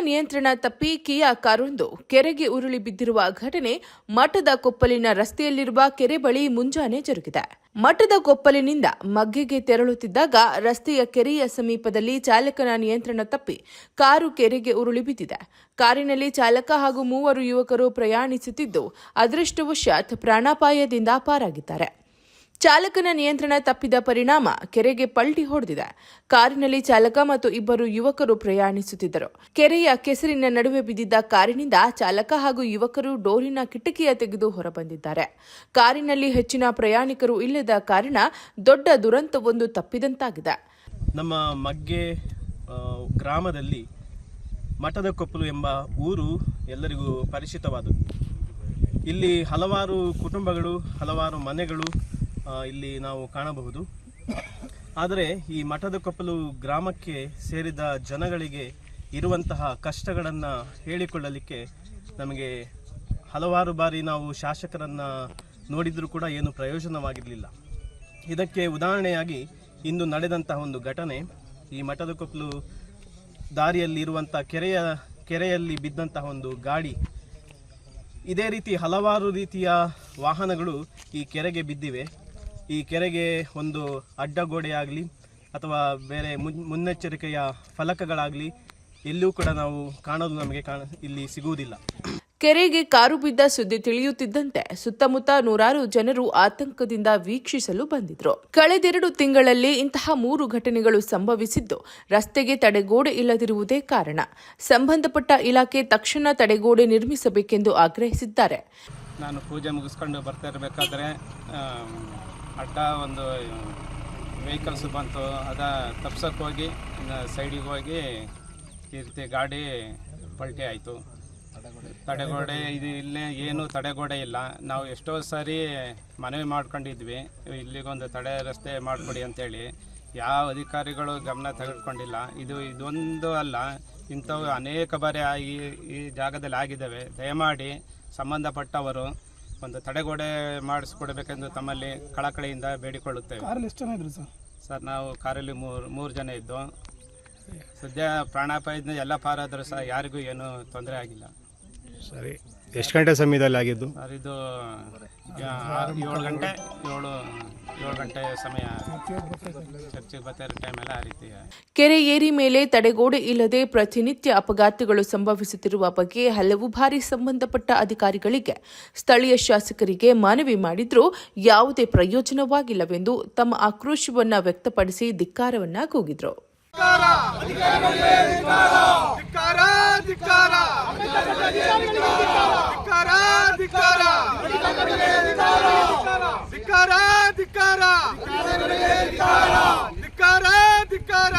ನಿಯಂತ್ರಣ ತಪ್ಪಿ ಕಿಯಾ ಕಾರೊಂದು. ಕೆರೆಗೆ ಉರುಳಿ ಬಿದ್ದಿರುವ ಘಟನೆ ಮಠದ ಕೊಪ್ಪಲಿನ ರಸ್ತೆಯಲ್ಲಿರುವ ಕೆರೆ ಬಳಿ ಮುಂಜಾನೆ ಜರುಗಿದೆ. ಮಠದ ಕೊಪ್ಪಲಿನಿಂದ ಮಗ್ಗೆಗೆ ತೆರಳುತ್ತಿದ್ದಾಗ ರಸ್ತೆಯ ಕೆರೆಯ ಸಮೀಪದಲ್ಲಿ ಚಾಲಕನ ನಿಯಂತ್ರಣ ತಪ್ಪಿ ಕಾರು ಕೆರೆಗೆ ಉರುಳಿ ಬಿದ್ದಿದೆ. ಕಾರಿನಲ್ಲಿ ಚಾಲಕ ಹಾಗೂ ಮೂವರು ಯುವಕರು ಪ್ರಯಾಣಿಸುತ್ತಿದ್ದು, ಅದೃಷ್ಟವಶಾತ್ ಪ್ರಾಣಾಪಾಯದಿಂದ ಪಾರಾಗಿದ್ದಾರೆ. ಚಾಲಕನ ನಿಯಂತ್ರಣ ತಪ್ಪಿದ ಪರಿಣಾಮ ಕೆರೆಗೆ ಪಲ್ಟಿ ಹೊಡೆದಿದೆ. ಕಾರಿನಲ್ಲಿ ಚಾಲಕ ಮತ್ತು ಇಬ್ಬರು ಯುವಕರು ಪ್ರಯಾಣಿಸುತ್ತಿದ್ದರು. ಕೆರೆಯ ಕೆಸರಿನ ನಡುವೆ ಬಿದ್ದಿದ್ದ ಕಾರಿನಿಂದ ಚಾಲಕ ಹಾಗೂ ಯುವಕರು ಡೋರಿನ ಕಿಟಕಿಯ ತೆಗೆದು ಹೊರಬಂದಿದ್ದಾರೆ. ಕಾರಿನಲ್ಲಿ ಹೆಚ್ಚಿನ ಪ್ರಯಾಣಿಕರು ಇಲ್ಲದ ಕಾರಣ ದೊಡ್ಡ ದುರಂತವೊಂದು ತಪ್ಪಿದಂತಾಗಿದೆ. ನಮ್ಮ ಮಗ್ಗೆ ಗ್ರಾಮದಲ್ಲಿ ಮಠದ ಕೊಪ್ಪಲು ಎಂಬ ಊರು ಎಲ್ಲರಿಗೂ ಪರಿಚಿತವಾದ ಇಲ್ಲಿ ಹಲವಾರು ಕುಟುಂಬಗಳು, ಹಲವಾರು ಮನೆಗಳು ಇಲ್ಲಿ ನಾವು ಕಾಣಬಹುದು. ಆದರೆ ಈ ಮಠದ ಕೊಪ್ಪಲು ಗ್ರಾಮಕ್ಕೆ ಸೇರಿದ ಜನಗಳಿಗೆ ಇರುವಂತಹ ಕಷ್ಟಗಳನ್ನು ಹೇಳಿಕೊಳ್ಳಲಿಕ್ಕೆ ನಮಗೆ ಹಲವಾರು ಬಾರಿ ನಾವು ಶಾಸಕರನ್ನು ನೋಡಿದರೂ ಕೂಡ ಏನು ಪ್ರಯೋಜನವಾಗಿರಲಿಲ್ಲ. ಇದಕ್ಕೆ ಉದಾಹರಣೆಯಾಗಿ ಇಂದು ನಡೆದಂತಹ ಒಂದು ಘಟನೆ. ಈ ಮಠದ ಕೊಪ್ಪಲು ದಾರಿಯಲ್ಲಿ ಇರುವಂಥ ಕೆರೆಯ, ಕೆರೆಯಲ್ಲಿ ಬಿದ್ದಂತಹ ಒಂದು ಗಾಡಿ. ಇದೇ ರೀತಿ ಹಲವಾರು ರೀತಿಯ ವಾಹನಗಳು ಈ ಕೆರೆಗೆ ಬಿದ್ದಿವೆ. ಈ ಕೆರೆಗೆ ಒಂದು ಅಡ್ಡಗೋಡೆ ಆಗಲಿ ಅಥವಾ ಬೇರೆ ಮುನ್ ಮುನ್ನೆಚ್ಚರಿಕೆಯ ಫಲಕಗಳಾಗಲಿ ಎಲ್ಲೂ ಕೂಡ ನಾವು ಕಾಣೋದು ನಮಗೆ ಕಾಣ ಇಲ್ಲಿ ಸಿಗುವುದಿಲ್ಲ. ಕೆರೆಗೆ ಕಾರು ಬಿದ್ದ ಸುದ್ದಿ ತಿಳಿಯುತ್ತಿದ್ದಂತೆ ಸುತ್ತಮುತ್ತ ನೂರಾರು ಜನರು ಆತಂಕದಿಂದ ವೀಕ್ಷಿಸಲು ಬಂದಿದ್ರು. ಕಳೆದೆರಡು ತಿಂಗಳಲ್ಲಿ ಇಂತಹ ಮೂರು ಘಟನೆಗಳು ಸಂಭವಿಸಿದ್ದು ರಸ್ತೆಗೆ ತಡೆಗೋಡೆ ಇಲ್ಲದಿರುವುದೇ ಕಾರಣ. ಸಂಬಂಧಪಟ್ಟ ಇಲಾಖೆ ತಕ್ಷಣ ತಡೆಗೋಡೆ ನಿರ್ಮಿಸಬೇಕೆಂದು ಆಗ್ರಹಿಸಿದ್ದಾರೆ. ನಾನು ಪೂಜೆ ಮುಗಿಸ್ಕೊಂಡು ಬರ್ತಾ ಇರಬೇಕಾದ್ರೆ ಅಡ್ಡ ಒಂದು ವೆಹಿಕಲ್ಸ್ ಬಂತು. ಅದ ತಪ್ಸಕ್ಕೆ ಹೋಗಿ ಸೈಡಿಗೆ ಹೋಗಿ ಈ ರೀತಿ ಗಾಡಿ ಪಲ್ಟಿ ಆಯಿತು. ತಡೆಗೋಡೆ ಇದು ಇಲ್ಲೇ ಏನು ತಡೆಗೋಡೆ ಇಲ್ಲ. ನಾವು ಎಷ್ಟೋ ಸಾರಿ ಮನವಿ ಮಾಡ್ಕೊಂಡಿದ್ವಿ, ಇಲ್ಲಿಗೊಂದು ತಡೆ ರಸ್ತೆ ಮಾಡಿಕೊಡಿ ಅಂತೇಳಿ. ಯಾವ ಅಧಿಕಾರಿಗಳು ಗಮನ ತೆಗೆದುಕೊಂಡಿಲ್ಲ. ಇದು, ಇದೊಂದು ಅಲ್ಲ, ಇಂಥವು ಅನೇಕ ಬಾರಿ ಈ ಈ ಜಾಗದಲ್ಲಿ ಆಗಿದ್ದಾವೆ. ದಯಮಾಡಿ ಸಂಬಂಧಪಟ್ಟವರು ಒಂದು ತಡೆಗೋಡೆ ಮಾಡಿಸ್ಕೊಡ್ಬೇಕೆಂದು ತಮ್ಮಲ್ಲಿ ಕಳಕಳಿಯಿಂದ ಬೇಡಿಕೊಳ್ಳುತ್ತೇವೆ. ಕಾರಲ್ಲಿ ಎಷ್ಟು ಜನ ಇದ್ರು ಸರ್? ಸರ್ ನಾವು ಕಾರಲ್ಲಿ ಮೂರು ಮೂರು ಜನ ಇದ್ದು. ಸದ್ಯ ಪ್ರಾಣಾಪಾಯದಿಂದ ಎಲ್ಲ ಪಾರಾದರೂ ಸಹ ಯಾರಿಗೂ ಏನೂ ತೊಂದರೆ ಆಗಿಲ್ಲ. ಸರಿ. ಎಷ್ಟು ಗಂಟೆ ಸಮಯದಲ್ಲಿ ಆಗಿದ್ದು? ಸರ್ ಇದು ಏಳು ಗಂಟೆ ಏಳು ಏಳು ಗಂಟೆ ಸಮಯ ಚರ್ಚಿಗೆ ಬರ್ತಾ ಇರೋ ಟೈಮೆಲ್ಲ ಆ ರೀತಿ ಕೆರೆ ಏರಿ ಮೇಲೆ ತಡೆಗೋಡೆ ಇಲ್ಲದೆ ಪ್ರತಿನಿತ್ಯ ಅಪಘಾತಗಳು ಸಂಭವಿಸುತ್ತಿರುವ ಬಗ್ಗೆ ಹಲವು ಬಾರಿ ಸಂಬಂಧಪಟ್ಟ ಅಧಿಕಾರಿಗಳಿಗೆ ಸ್ಥಳೀಯ ಶಾಸಕರಿಗೆ ಮನವಿ ಮಾಡಿದ್ರೂ ಯಾವುದೇ ಪ್ರಯೋಜನವಾಗಿಲ್ಲವೆಂದು ತಮ್ಮ ಆಕ್ರೋಶವನ್ನ ವ್ಯಕ್ತಪಡಿಸಿ ಧಿಕ್ಕಾರವನ್ನ ಕೂಗಿದ್ರು ಧಿಕ್ಕಾರ ಧಿಕ್ಕಾರ ಧಿಕ್ಕಾರ ಧಿಕ್ಕಾರ ಧಿಕ್ಕಾರ ಧಿಕ್ಕಾರ. ಧಿಕ್ಕಾರ ಧಿಕ್ಕಾರ.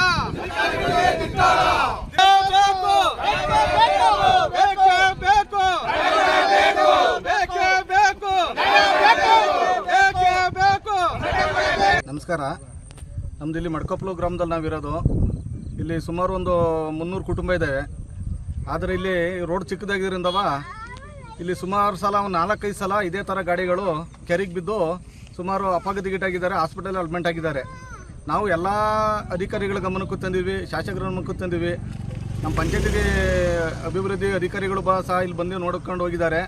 ನಮಸ್ಕಾರ. ನಮ್ದು ಇಲ್ಲಿ ಮಡ್ಕೊಪ್ಲು ಗ್ರಾಮದಲ್ಲಿ ನಾವಿರೋದು. ಇಲ್ಲಿ ಸುಮಾರು ಒಂದು ಮುನ್ನೂರು ಕುಟುಂಬ ಇದ್ದಾವೆ ಆದರೆ ಇಲ್ಲಿ ರೋಡ್ ಚಿಕ್ಕದಾಗಿರೋದ್ರಿಂದವ ಇಲ್ಲಿ ಸುಮಾರು ಸಲ, ಒಂದು ನಾಲ್ಕೈದು ಸಲ ಇದೇ ಥರ ಗಾಡಿಗಳು ಕೆರೆಗೆ ಬಿದ್ದು ಸುಮಾರು ಅಪಘಾತಗೀಟಾಗಿದ್ದಾರೆ ಹಾಸ್ಪಿಟಲ್ ಅಡ್ಮಿಂಟ್ ಆಗಿದ್ದಾರೆ. ನಾವು ಎಲ್ಲ ಅಧಿಕಾರಿಗಳ ಗಮನಕ್ಕೂ ತಂದಿವಿ ಶಾಸಕರ ಗಮನಕ್ಕೂ ತಂದಿವಿ ನಮ್ಮ ಪಂಚಾಯತಿಗೆ ಅಭಿವೃದ್ಧಿ ಅಧಿಕಾರಿಗಳು ಬಾ ಸಹ ಇಲ್ಲಿ ಬಂದು ನೋಡ್ಕೊಂಡು ಹೋಗಿದ್ದಾರೆ.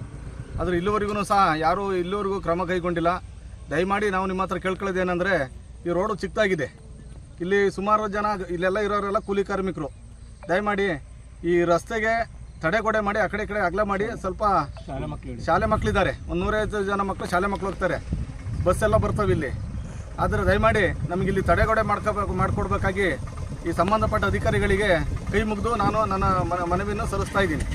ಆದರೆ ಇಲ್ಲಿವರೆಗೂ ಸಹ ಯಾರೂ ಇಲ್ಲಿವರೆಗೂ ಕ್ರಮ ಕೈಗೊಂಡಿಲ್ಲ. ದಯಮಾಡಿ ನಾವು ನಿಮ್ಮ ಹತ್ರ ಕೇಳ್ಕೊಳ್ಳೋದೇನೆಂದರೆ ಈ ರೋಡು ಚಿಕ್ಕದಾಗಿದೆ. ಇಲ್ಲಿ ಸುಮಾರು ಜನ ಇಲ್ಲೆಲ್ಲ ಇರೋರೆಲ್ಲ ಕೂಲಿ ಕಾರ್ಮಿಕರು. ದಯಮಾಡಿ ಈ ರಸ್ತೆಗೆ ತಡೆಗೋಡೆ ಮಾಡಿ ಆ ಕಡೆ ಈ ಕಡೆ ಅಗಲ ಮಾಡಿ ಸ್ವಲ್ಪ ಶಾಲೆ ಮಕ್ಕಳಿದ್ದಾರೆ ಒಂದು ನೂರೈವತ್ತು ಜನ ಮಕ್ಕಳು ಶಾಲೆ ಮಕ್ಕಳು ಹೋಗ್ತಾರೆ. ಬಸ್ ಎಲ್ಲ ಬರ್ತವೆ ಇಲ್ಲಿ. ಆದರೆ ದಯಮಾಡಿ ನಮಗೆ ಇಲ್ಲಿ ತಡೆಗೋಡೆ ಮಾಡ್ಕೋಬೇಕು ಮಾಡಿಕೊಡ್ಬೇಕಾಗಿ ಈ ಸಂಬಂಧಪಟ್ಟ ಅಧಿಕಾರಿಗಳಿಗೆ ಕೈ ಮುಗಿದು ನಾನು ನನ್ನ ಮನ- ಮನವಿಯನ್ನು ಸಲ್ಲಿಸ್ತಾ ಇದ್ದೀನಿ.